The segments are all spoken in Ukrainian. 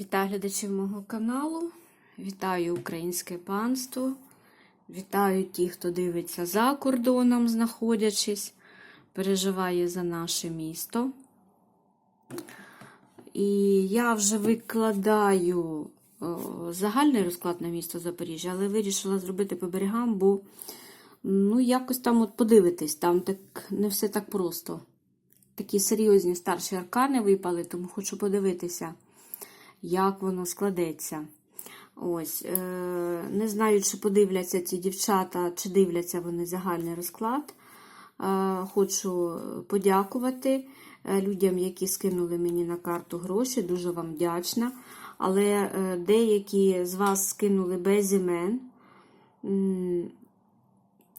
Вітаю глядачів мого каналу, вітаю українське панство, вітаю ті, хто дивиться за кордоном, знаходячись, переживає за наше місто. І я вже викладаю о, загальний розклад на місто Запоріжжя, але вирішила зробити по берегам, бо ну, якось там от подивитись, там так не все так просто. Такі серйозні старші аркани випали, тому хочу подивитися як воно складеться. Ось, е, Не знаю, чи подивляться ці дівчата, чи дивляться вони загальний розклад. Е, Хочу подякувати е, людям, які скинули мені на карту гроші. Дуже вам вдячна. Але деякі з вас скинули без імен.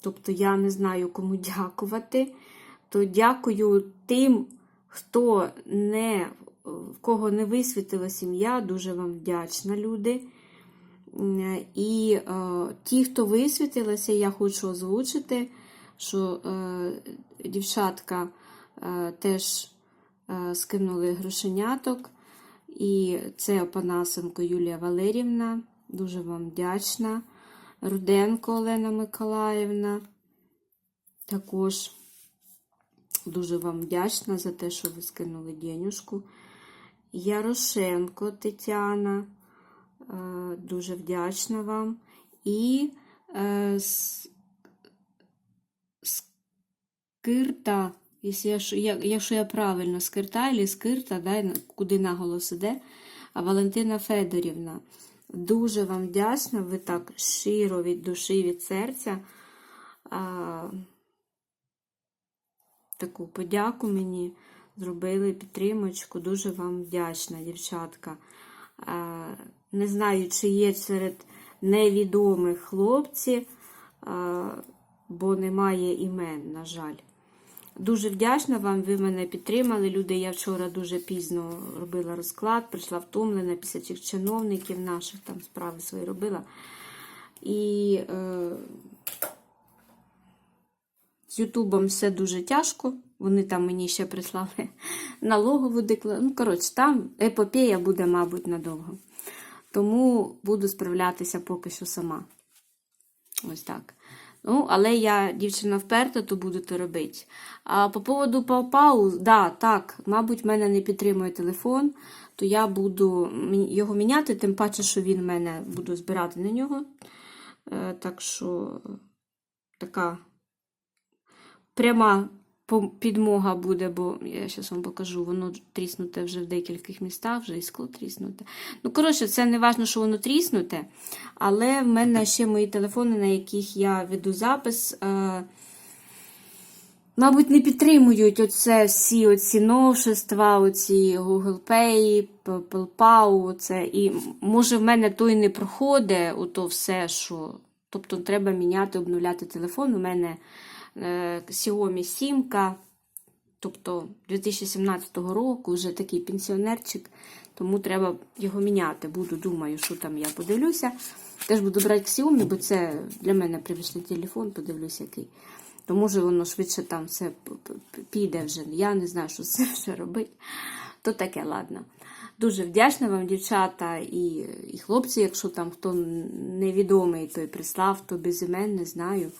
Тобто я не знаю, кому дякувати. То дякую тим, хто не в кого не висвітила сім'я, дуже вам вдячна, люди. І е, ті, хто висвітилася, я хочу озвучити, що е, дівчатка е, теж скинули грошеняток. І це Опанасенко Юлія Валерівна. Дуже вам вдячна. Руденко Олена Миколаївна. Також дуже вам вдячна за те, що ви скинули денюжку. Ярошенко Тетяна, е, дуже вдячна вам. І е, скирта, якщо я правильно, скирта або скирта, да, куди наголос іде, Валентина Федорівна. Дуже вам вдячна, ви так щиро від душі, від серця. А, таку подяку мені зробили підтримочку. Дуже вам вдячна, дівчатка. Е, Не знаю, чи є серед невідомих хлопці, е, бо немає імен, на жаль. Дуже вдячна вам, ви мене підтримали. Люди, я вчора дуже пізно робила розклад, прийшла втомлена після цих чиновників наших там справи свої робила. І е, з Ютубом все дуже тяжко. Вони там мені ще прислали налогову декларацію. Ну, коротше, там епопея буде, мабуть, надовго. Тому буду справлятися поки що сама. Ось так. Ну, але я дівчина вперта, то буду то робити. А по поводу Пау-Пау, да, так, мабуть, в мене не підтримує телефон, то я буду його міняти, тим паче, що він мене буду збирати на нього. Е, Так що така пряма підмога буде, бо я зараз вам покажу, воно тріснуте вже в декількох містах, вже і скло тріснуте. Ну, коротше, це не важно, що воно тріснуте, але в мене ще мої телефони, на яких я веду запис. Е- Мабуть, не підтримують оце всі оці новшества, оці Google Pay, PayPal, оце. І може в мене то і не проходить, ото все, що. Тобто треба міняти, обновляти телефон. У мене Xiaomi 7, тобто 2017 року, вже такий пенсіонерчик, тому треба його міняти. Буду, думаю, що там я подивлюся. Теж буду брати Xiaomi, бо це для мене привичний телефон, подивлюся який. То може воно швидше там все піде вже. Я не знаю, що це вже робити. То таке, ладно. Дуже вдячна вам, дівчата, і, і хлопці, якщо там хто невідомий, той прислав, то без імен, не знаю.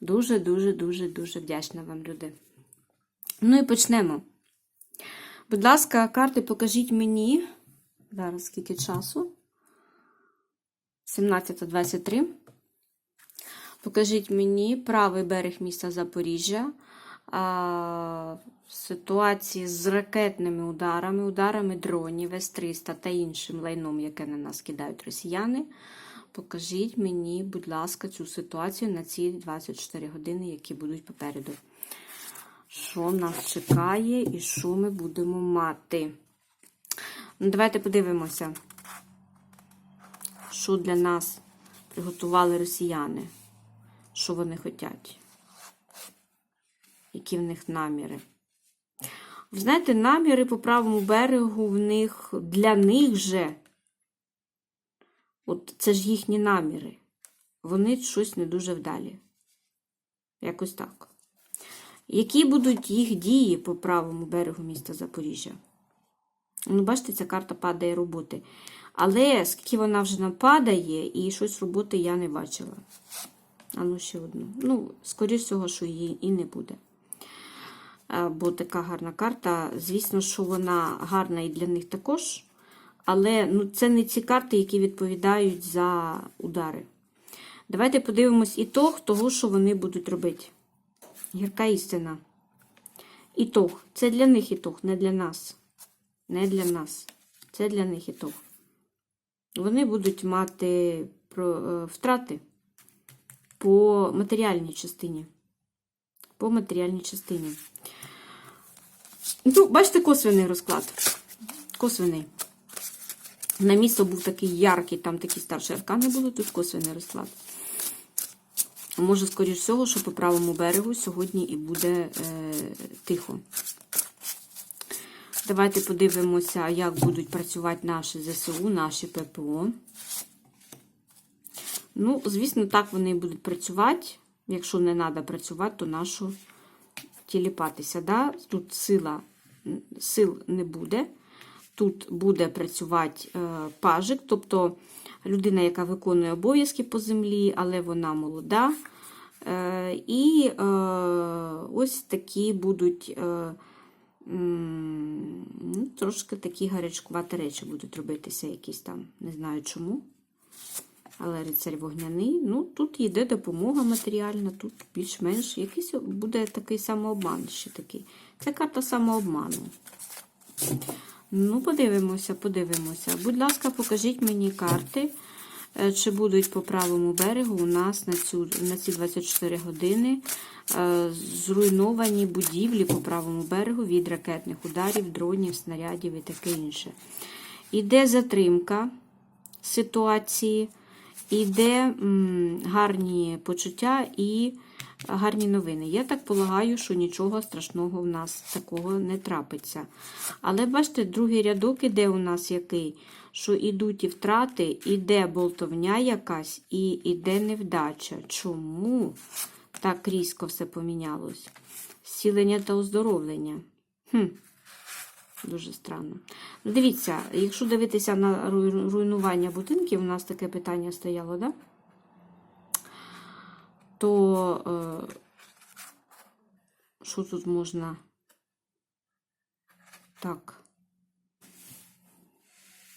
Дуже, дуже, дуже, дуже вдячна вам, люди. Ну і почнемо. Будь ласка, карти покажіть мені. Зараз скільки часу? 17.23. Покажіть мені правий берег міста Запоріжжя. А, ситуації з ракетними ударами, ударами дронів, С-300 та іншим лайном, яке на нас кидають росіяни. Покажіть мені, будь ласка, цю ситуацію на ці 24 години, які будуть попереду. Що нас чекає і що ми будемо мати? Ну, давайте подивимося, що для нас приготували росіяни. Що вони хочуть? Які в них наміри? Ви знаєте, наміри по правому берегу в них для них же. От це ж їхні наміри. Вони щось не дуже вдалі. Якось так. Які будуть їх дії по правому берегу міста Запоріжжя? Ну, бачите, ця карта падає роботи. Але скільки вона вже нам падає, і щось роботи я не бачила. А ну ще одну. Ну, скоріш всього, що її і не буде. Е, Бо така гарна карта. Звісно, що вона гарна і для них також. Але ну, це не ці карти, які відповідають за удари. Давайте подивимось ітог того, що вони будуть робити. Гірка істина. Ітог. Це для них ітог, не для нас. Не для нас. Це для них ітог. Вони будуть мати е, втрати по матеріальній частині. По матеріальній частині. Ну, бачите, косвений розклад. Косвений. На місто був такий яркий, там такі старші аркани були, тут косвений розклад. Може, скоріш всього, що по правому берегу сьогодні і буде е, тихо. Давайте подивимося, як будуть працювати наші ЗСУ, наші ППО. Ну, звісно, так вони будуть працювати. Якщо не треба працювати, то нашу тіліпатися. Да? Тут сила, сил не буде. Тут буде працювати е, пажик, тобто людина, яка виконує обов'язки по землі, але вона молода. Е, і е, ось такі будуть ну, трошки такі гарячкуваті речі будуть робитися, якісь там, не знаю чому. Але рицарь вогняний. Ну, тут йде допомога матеріальна, тут більш-менш якийсь буде такий самообман ще такий. Це карта самообману. Ну, подивимося, подивимося. Будь ласка, покажіть мені карти, е, чи будуть по правому берегу у нас на, цю, на ці 24 години е, зруйновані будівлі по правому берегу від ракетних ударів, дронів, снарядів і таке інше. Іде затримка ситуації, іде гарні почуття і гарні новини. Я так полагаю, що нічого страшного в нас такого не трапиться. Але бачите, другий рядок іде у нас який, що ідуть і втрати, іде болтовня якась і іде невдача. Чому так різко все помінялось? Зцілення та оздоровлення. Хм. Дуже странно. Дивіться, якщо дивитися на руйнування будинків, у нас таке питання стояло, да? То е, що тут можна? Так.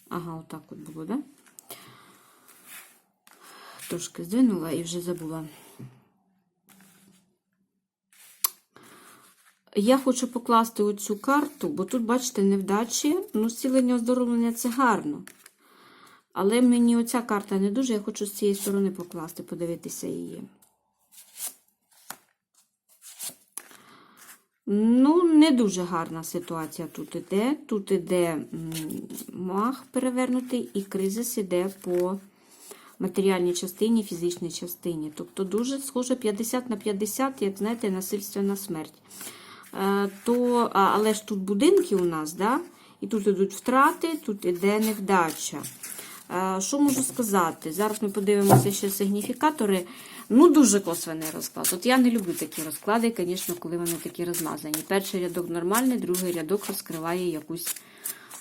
Ага, отак от було, да? Трошки здвинула і вже забула. Я хочу покласти оцю карту, бо тут, бачите, невдачі. Ну, зцілення оздоровлення це гарно. Але мені оця карта не дуже, я хочу з цієї сторони покласти, подивитися її. Ну, не дуже гарна ситуація тут іде. Тут іде мах перевернутий, і кризис іде по матеріальній частині, фізичній частині. Тобто дуже схоже 50 на 50, як знаєте, насильственна смерть. Е, то, але ж тут будинки у нас, да? і тут ідуть втрати, тут іде невдача. Е, Що можу сказати? Зараз ми подивимося ще сигніфікатори. Ну, дуже косвений розклад. От я не люблю такі розклади, звісно, коли вони такі розмазані. Перший рядок нормальний, другий рядок розкриває якусь,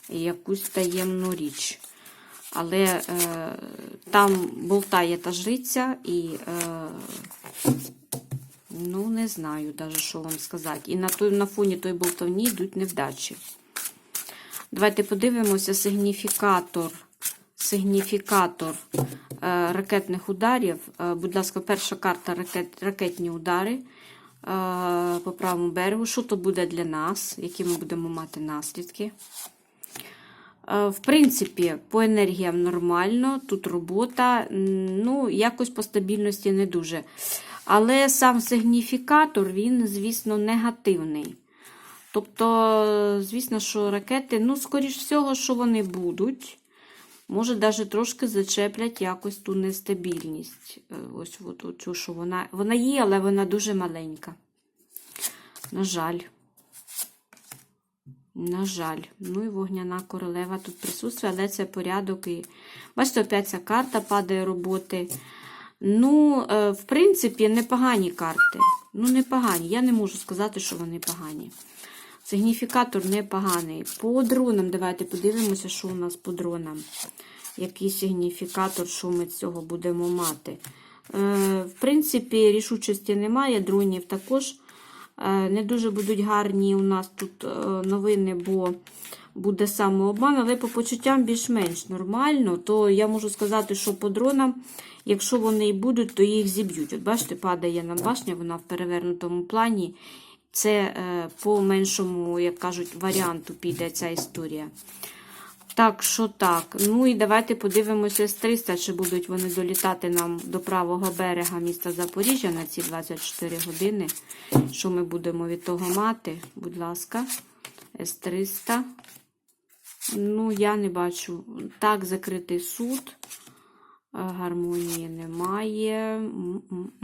якусь таємну річ. Але е, там болтає та жриця, і е, ну, не знаю навіть, що вам сказати. І на, той, на фоні той болтовні йдуть невдачі. Давайте подивимося сигніфікатор. Сигніфікатор е, ракетних ударів. Е, будь ласка, перша карта ракет, ракетні удари е, по правому берегу. Що то буде для нас? Які ми будемо мати наслідки? В принципі, по енергіям нормально, тут робота, ну, якось по стабільності не дуже. Але сам сигніфікатор, він, звісно, негативний. Тобто, звісно, що ракети, ну, скоріш всього, що вони будуть. Може, навіть трошки зачеплять якось ту нестабільність. Е, Ось от, оцю, що вона, вона є, але вона дуже маленька. На жаль. На жаль. Ну і вогняна королева тут присутствує, але це порядок. І... Бачите, опять ця карта падає роботи. Ну, е, в принципі, непогані карти. Ну, непогані. Я не можу сказати, що вони погані. Сигніфікатор непоганий. По дронам, давайте подивимося, що у нас по дронам. Який сигніфікатор, що ми цього будемо мати. Е, в принципі, рішучості немає, дронів також. Е, не дуже будуть гарні у нас тут е, новини, бо буде самообман, але по почуттям більш-менш нормально. То я можу сказати, що по дронам, якщо вони і будуть, то їх зіб'ють. От бачите, падає нам башня, вона в перевернутому плані. Це е, по меншому, як кажуть, варіанту піде ця історія. Так, що так. Ну і давайте подивимося з 300, чи будуть вони долітати нам до правого берега міста Запоріжжя на ці 24 години. Що ми будемо від того мати? Будь ласка, С-300. Ну, я не бачу. Так, закритий суд. Е, Гармонії немає.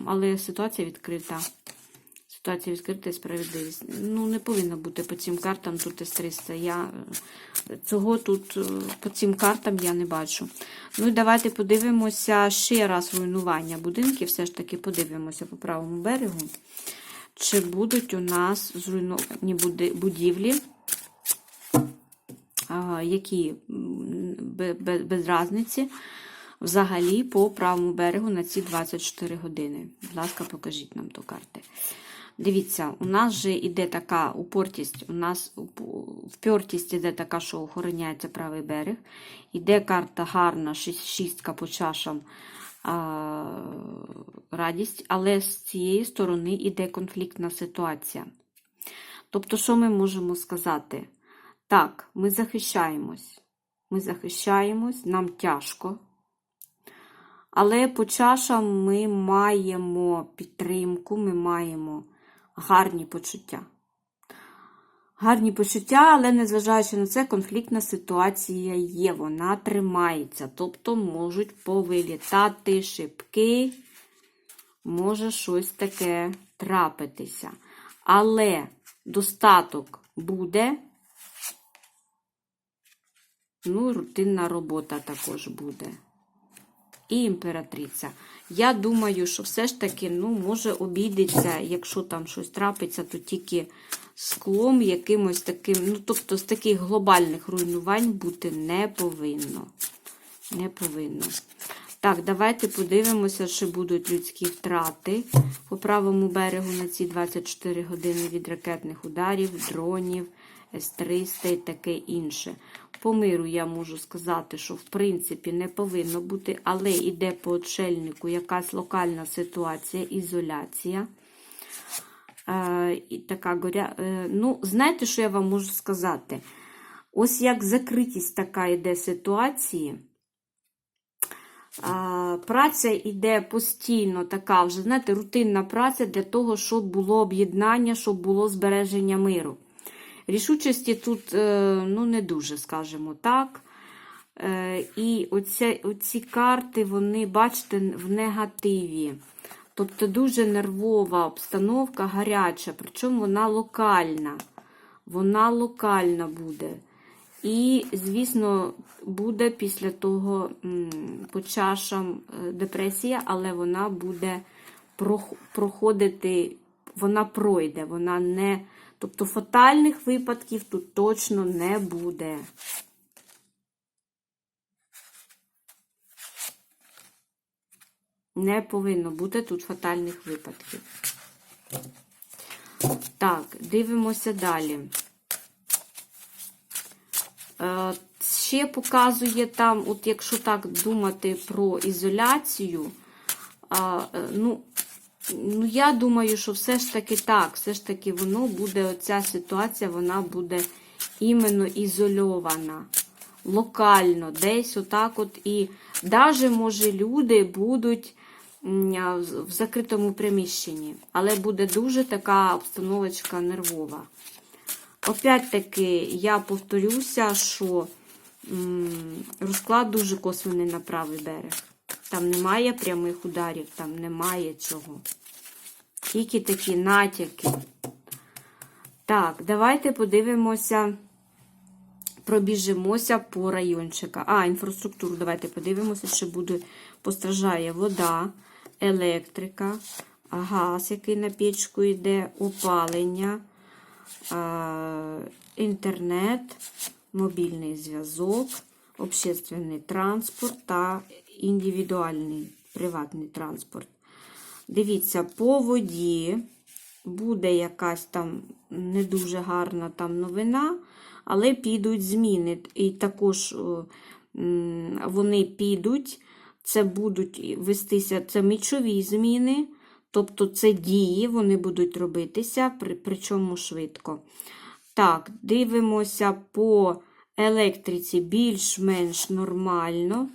Але ситуація відкрита. Ситуація відкрита і справедливість. Ну, не повинно бути по цим картам тут С-300. Я е, цього тут е, по цим картам я не бачу. Ну і давайте подивимося ще раз руйнування будинків. Все ж таки подивимося по правому берегу. Чи будуть у нас зруйновані будівлі, які без разниці взагалі по правому берегу на ці 24 години. Будь ласка, покажіть нам ту карти. Дивіться, у нас же іде така упортість, у нас впертість іде така, що охороняється правий берег. Іде карта гарна, шістка по чашам а, радість, але з цієї сторони іде конфліктна ситуація. Тобто, що ми можемо сказати? Так, ми захищаємось. Ми захищаємось, нам тяжко. Але по чашам ми маємо підтримку, ми маємо гарні почуття. Гарні почуття, але незважаючи на це, конфліктна ситуація є, вона тримається. Тобто можуть повилітати шибки, може щось таке трапитися. Але достаток буде. Ну, рутинна робота також буде. І імператриця. Я думаю, що все ж таки, ну, може, обійдеться, якщо там щось трапиться, то тільки склом якимось таким, ну, тобто з таких глобальних руйнувань бути не повинно. Не повинно. Так, давайте подивимося, чи будуть людські втрати по правому берегу на ці 24 години від ракетних ударів, дронів, С-300 і таке інше. По миру я можу сказати, що в принципі не повинно бути, але йде по отшельнику якась локальна ситуація, ізоляція. Е, і така горя... е, ну, знаєте, що я вам можу сказати? Ось як закритість така йде ситуації. Праця йде постійно така, вже, знаєте, рутинна праця для того, щоб було об'єднання, щоб було збереження миру. Рішучості тут е, ну, не дуже, скажімо так. Е, І оця, оці карти, вони, бачите, в негативі. Тобто дуже нервова обстановка, гаряча, причому вона локальна. Вона локальна буде. І, звісно, буде після того по чашам е, депресія, але вона буде проходити, вона пройде, вона не. Тобто фатальних випадків тут точно не буде. Не повинно бути тут фатальних випадків. Так, дивимося далі. Е, Ще показує там, от якщо так думати про ізоляцію, е, ну, ну, я думаю, що все ж таки так, все ж таки воно буде, оця ситуація, вона буде іменно ізольована, локально, десь отак от. І навіть, може, люди будуть в закритому приміщенні, але буде дуже така обстановочка нервова. Опять-таки, я повторюся, що розклад дуже косвений на правий берег. Там немає прямих ударів, там немає цього. Тільки такі натяки. Так, давайте подивимося, пробіжимося по райончика. А, інфраструктуру давайте подивимося, що буде постраждає вода, електрика, газ, який на печку йде, опалення. інтернет, мобільний зв'язок, общественний транспорт та індивідуальний приватний транспорт. Дивіться, по воді буде якась там не дуже гарна там новина, але підуть зміни. І також вони підуть, це будуть вестися це мічові зміни, тобто це дії, вони будуть робитися, при- причому швидко. Так, дивимося по електриці більш-менш нормально.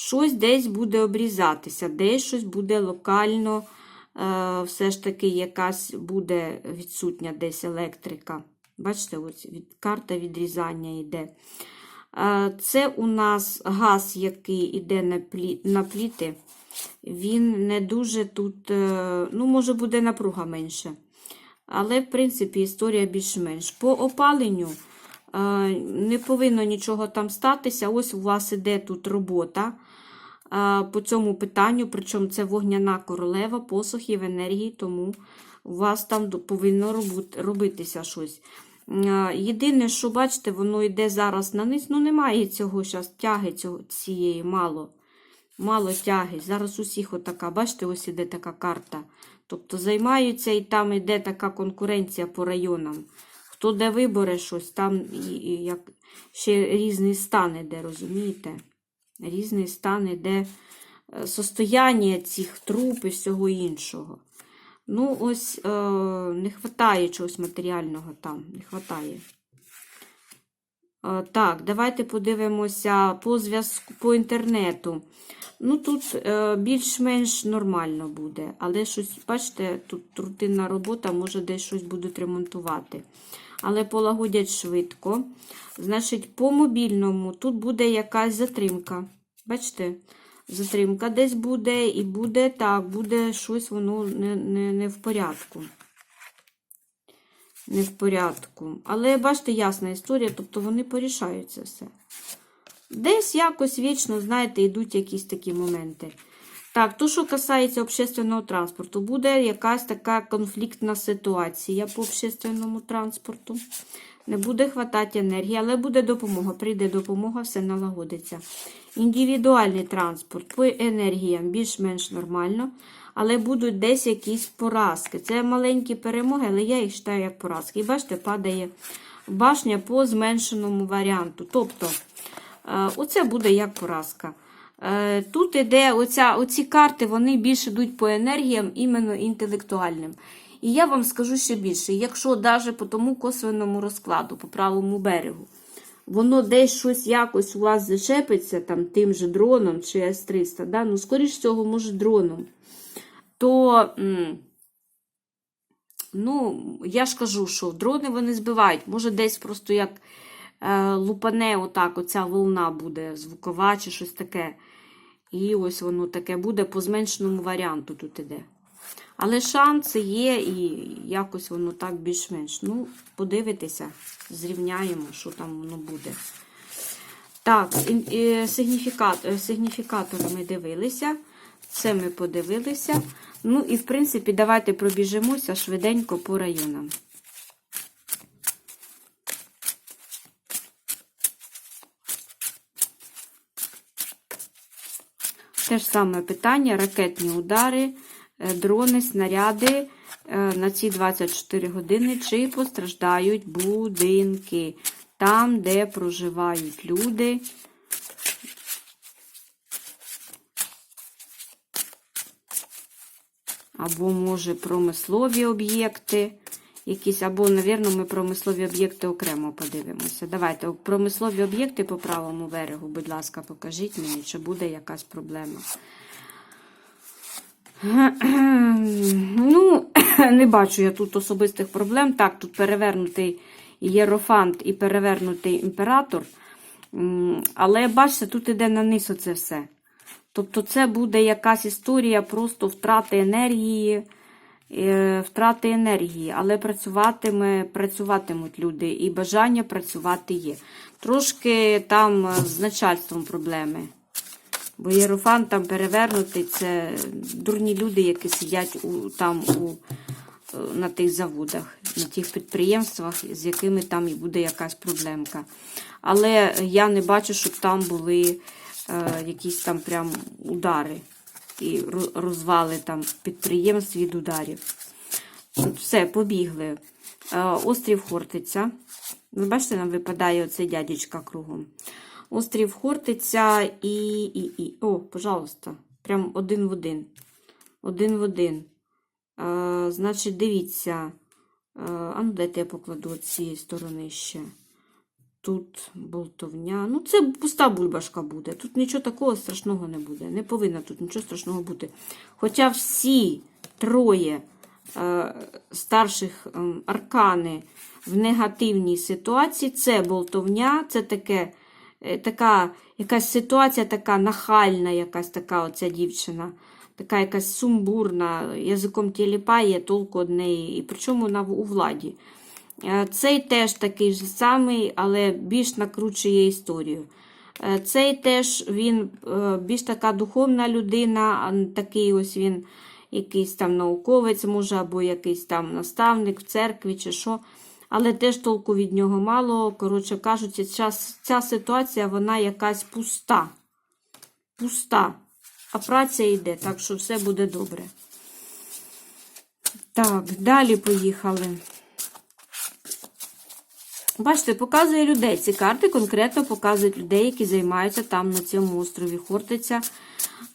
Щось десь буде обрізатися, десь щось буде локально, е, все ж таки якась буде відсутня десь електрика. Бачите, ось від, карта відрізання йде. Е, це у нас газ, який йде на, плі, на пліти. Він не дуже тут, е, ну, може, буде напруга менше. Але, в принципі, історія більш-менш. По опаленню не повинно нічого там статися. Ось у вас іде тут робота по цьому питанню, причому це вогняна королева, посухів енергії, тому у вас там повинно робитися щось. Єдине, що бачите, воно йде зараз на низ. Ну, немає цього зараз тяги цього, цієї мало. Мало тяги. Зараз усіх отака, бачите, ось іде така карта. Тобто займаються і там іде така конкуренція по районам. Хто де вибере щось, там і, і як ще різний стан іде, розумієте? Різний стан іде е, состояння цих труб і всього іншого. Ну, ось е, не вистачає чогось матеріального там, не вистачає. Е, Так, давайте подивимося по зв'язку по інтернету. Ну, тут е, більш-менш нормально буде, але щось, бачите, тут рутинна робота, може десь щось будуть ремонтувати. Але полагодять швидко. Значить, по мобільному тут буде якась затримка. Бачите? Затримка десь буде, і буде так, буде щось воно не, не, не в порядку. Не в порядку. Але бачите, ясна історія, тобто вони порішають це все. Десь якось вічно, знаєте, йдуть якісь такі моменти. Так, то, що касається общественного транспорту, буде якась така конфліктна ситуація по общественному транспорту. Не буде хватати енергії, але буде допомога. Прийде допомога, все налагодиться. Індивідуальний транспорт по енергіям більш-менш нормально, але будуть десь якісь поразки. Це маленькі перемоги, але я їх вважаю як поразки. І бачите, падає башня по зменшеному варіанту. Тобто, е, оце буде як поразка. Е, Тут іде оця, оці карти, вони більше йдуть по енергіям, іменно інтелектуальним. І я вам скажу ще більше, якщо навіть по тому косвенному розкладу, по правому берегу, воно десь щось якось у вас зачепиться, там тим же дроном чи С-300, да? ну, скоріш всього, може, дроном, то, ну, я ж кажу, що дрони вони збивають, може десь просто як лупане отак, оця волна буде звукова чи щось таке. І ось воно таке буде по зменшеному варіанту тут іде. Але шанси є, і якось воно так більш-менш. Ну, подивитися, зрівняємо, що там воно буде. Так, е, сигніфікат, е, сигніфікатори ми дивилися. Це ми подивилися. Ну і, в принципі, давайте пробіжимося швиденько по районам. Те ж саме питання: ракетні удари, е, дрони, снаряди е, на ці 24 години. Чи постраждають будинки там, де проживають люди? Або, може, промислові об'єкти. Якісь, або, навірно, ми промислові об'єкти окремо подивимося. Давайте промислові об'єкти по правому берегу, будь ласка, покажіть мені, чи буде якась проблема. Ну, не бачу я тут особистих проблем. Так, тут перевернутий єрофант і перевернутий імператор. Але бачите, тут іде на низ оце все. Тобто, це буде якась історія просто втрати енергії, втрати енергії, але працюватиме, працюватимуть люди, і бажання працювати є. Трошки там е, з начальством проблеми. Бо Єрофан там перевернутий, це дурні люди, які сидять у, там у е, на тих заводах, на тих підприємствах, з якими там і буде якась проблемка. Але я не бачу, щоб там були е, якісь там прям удари і розвали там підприємств від ударів. Все, побігли. Е, Острів Хортиця. Ви бачите, нам випадає оцей дядечка кругом. Острів Хортиця і. і, і. О, пожалуйста. Прям один в один. Один в один. Е, значить, дивіться. Е, а ну, дайте я покладу цієї сторони ще. Тут болтовня. Ну, це пуста бульбашка буде. Тут нічого такого страшного не буде. Не повинно тут нічого страшного бути. Хоча всі троє е, старших е, аркани в негативній ситуації, це болтовня, це таке, е, така якась ситуація така нахальна, якась така оця дівчина. Така якась сумбурна, язиком тіліпає, толку од неї, і причому вона у владі. Е, Цей теж такий же самий, але більш накручує історію. Е, Цей теж він е, більш така духовна людина, такий ось він якийсь там науковець, може, або якийсь там наставник в церкві чи що. Але теж толку від нього мало. Коротше кажучи, ця, ця ситуація вона якась пуста. Пуста. А праця йде, так що все буде добре. Так, далі поїхали. Бачите, показує людей. Ці карти конкретно показують людей, які займаються там на цьому острові Хортиця,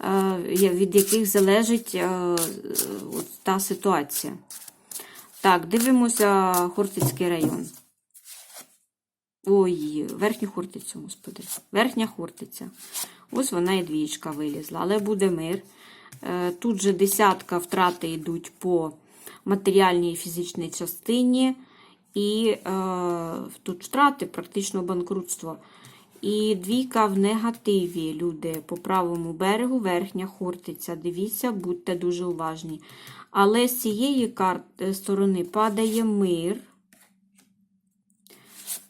е, від яких залежить е, та ситуація. Так, дивимося Хортицький район. Ой, верхню Хортицю, господи. Верхня Хортиця. Ось вона і двічка вилізла, але буде мир. Е, Тут же десятка втрати йдуть по матеріальній і фізичній частині. І е, тут втрати, практично банкрутство. І двійка в негативі, люди, по правому берегу, верхня хортиця. Дивіться, будьте дуже уважні. Але з цієї карт, е, сторони падає мир.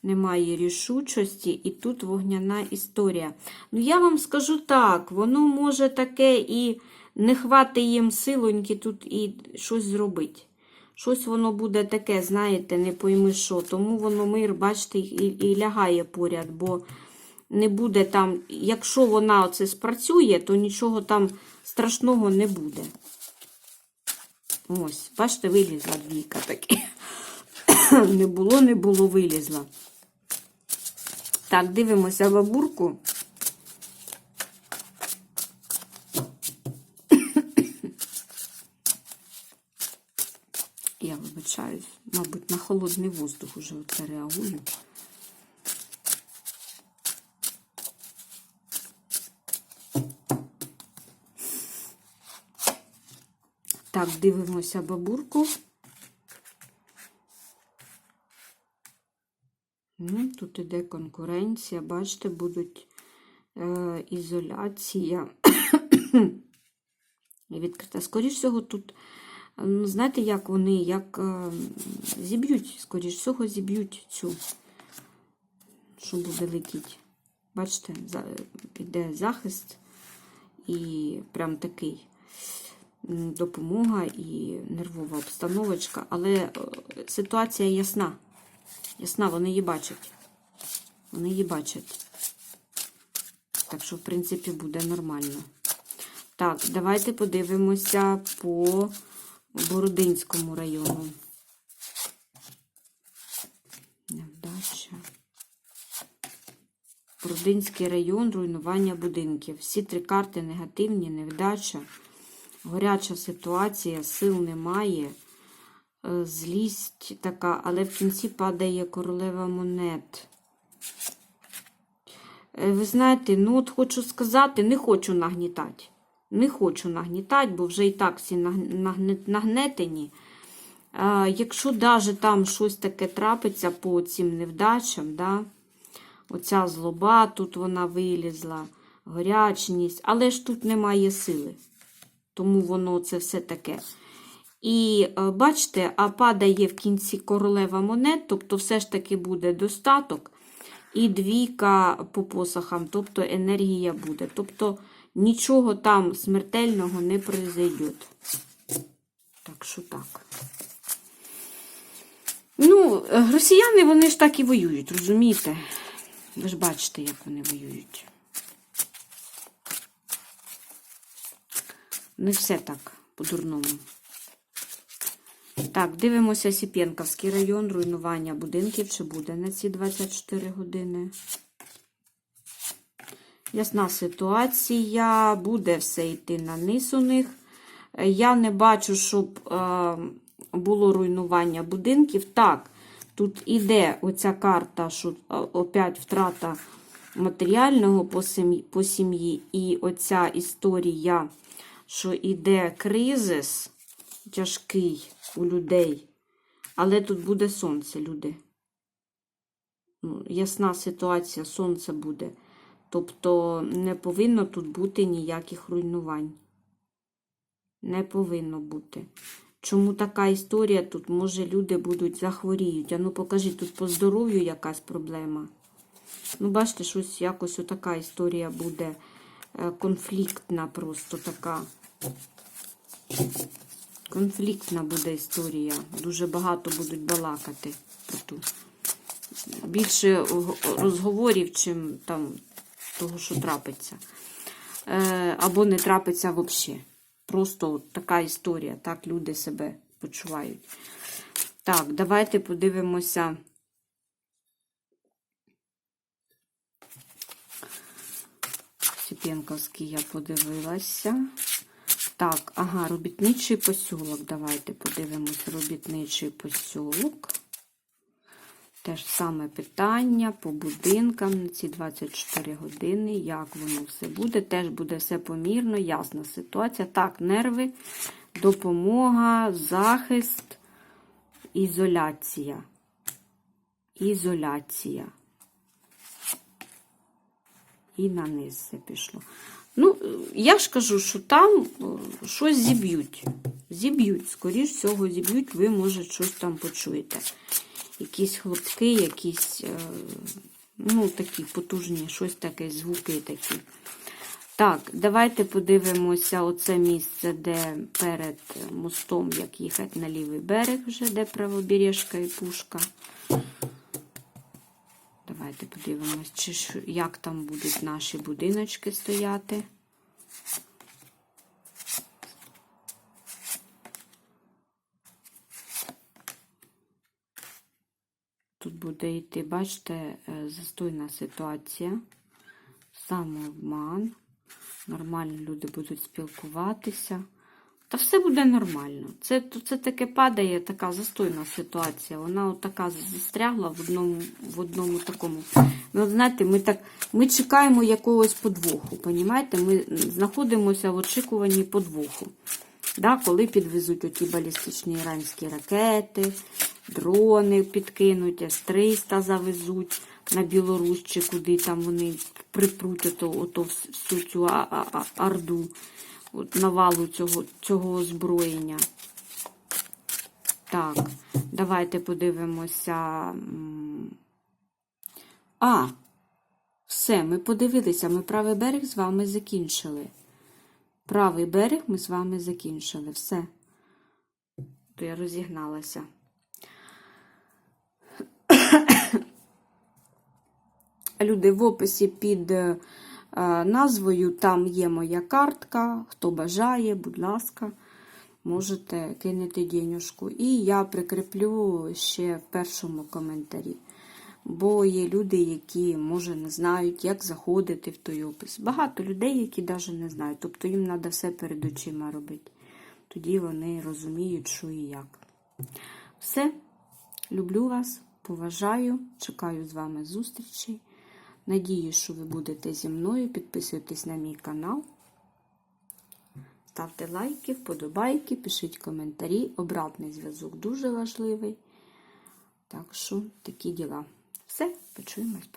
Немає рішучості, і тут вогняна історія. Ну, я вам скажу так, воно може таке і не хватить їм силоньки тут і щось зробити. Щось воно буде таке, знаєте, не пойми що. Тому воно мир, бачите, і, і лягає поряд, бо не буде там, якщо вона оце спрацює, то нічого там страшного не буде. Ось, бачите, вилізла двійка таки. Не було, не було, вилізла. Так, дивимося бабурку. Я вибачаюсь, мабуть, на холодний воздух уже оце реагую. Так, дивимося бабурку. Ну, Тут іде конкуренція, бачите, будуть е, ізоляція і відкрита. Скоріше всього, тут, знаєте, як вони, як е, зіб'ють, скоріш всього, зіб'ють цю, що буде летіти. Бачите, за, іде захист і прям такий допомога і нервова обстановочка, але е, ситуація ясна. Ясна, вони її бачать. Вони її бачать. Так що, в принципі, буде нормально. Так, давайте подивимося по Бородинському району. Невдача. Бородинський район, руйнування будинків. Всі три карти негативні, невдача, горяча ситуація, сил немає. Е, Злість така, але в кінці падає королева монет. Е, Ви знаєте, ну от хочу сказати, не хочу нагнітати. Не хочу нагнітати, бо вже і так всі нагнетені. Якщо навіть там щось таке трапиться по цим невдачам, да, оця злоба, тут вона вилізла, горячність, але ж тут немає сили. Тому воно це все таке. І е, бачите, а падає в кінці королева монет, тобто все ж таки буде достаток. І двійка по посохам, тобто енергія буде. Тобто нічого там смертельного не произойде. Так що так. Ну, росіяни вони ж так і воюють, розумієте? Ви ж бачите, як вони воюють. Не все так по-дурному. Так, дивимося Сіп'єнківський район, руйнування будинків. Чи буде на ці 24 години? Ясна ситуація, буде все йти на низ у них. Е, Я не бачу, щоб е, було руйнування будинків. Так, тут іде оця карта, що е, опять втрата матеріального по сім'ї, і оця історія, що іде кризис тяжкий у людей. Але тут буде сонце, люди. Ну, Ясна ситуація, сонце буде. Тобто не повинно тут бути ніяких руйнувань. Не повинно бути. Чому така історія тут? Може, люди будуть захворіють. А ну покажіть, тут по здоров'ю якась проблема. Ну, бачите, щось якось отака історія буде е, конфліктна, просто така. Конфліктна буде історія. Дуже багато будуть балакати. Більше розговорів, чим там того, що трапиться. Е, або не трапиться взагалі. Просто от така історія. Так люди себе почувають. Так, давайте подивимося. Сіп'янковський я подивилася. Так, ага, робітничий посілок. Давайте подивимось робітничий посілок. Те ж саме питання по будинкам на ці 24 години, як воно все буде. Теж буде все помірно, ясна ситуація. Так, нерви, допомога, захист, ізоляція. Ізоляція. І на низ все пішло. Ну, я ж кажу, що там е, щось зіб'ють. Зіб'ють, скоріш всього, зіб'ють, ви, може, щось там почуєте. Якісь хлопки, якісь, е, ну, такі потужні, щось таке, звуки такі. Так, давайте подивимося оце місце, де перед мостом, як їхати на лівий берег, вже де правобережка і пушка. Давайте подивимось, чи як там будуть наші будиночки стояти. Тут буде йти, бачите, е, застойна ситуація, самообман. Нормально люди будуть спілкуватися. Та все буде нормально. Це, це таке падає, така застойна ситуація. Вона от така застрягла в одному в одному такому. Ну, знаєте, ми так ми чекаємо якогось подвоху. Понімаєте? Ми знаходимося в очікуванні подвоху. Да, коли підвезуть оті балістичні іранські ракети, дрони підкинуть, С-300 завезуть на Білорусь чи куди там вони припруть ото, всю цю а- а- а- орду от навалу цього, цього озброєння. Так, давайте подивимося. А, все, ми подивилися, ми правий берег з вами закінчили. Правий берег ми з вами закінчили. Все. То я розігналася. Люди в описі під е, назвою там є моя картка. Хто бажає, будь ласка, можете кинути денюжку. І я прикріплю ще в першому коментарі. Бо є люди, які, може, не знають, як заходити в той опис. Багато людей, які навіть не знають. Тобто їм треба все перед очима робити. Тоді вони розуміють, що і як. Все. Люблю вас, поважаю, чекаю з вами зустрічей. Надію, що ви будете зі мною. Підписуйтесь на мій канал. Ставте лайки, вподобайки, пишіть коментарі. Обратний зв'язок дуже важливий. Так що такі діла. Все, почуємось.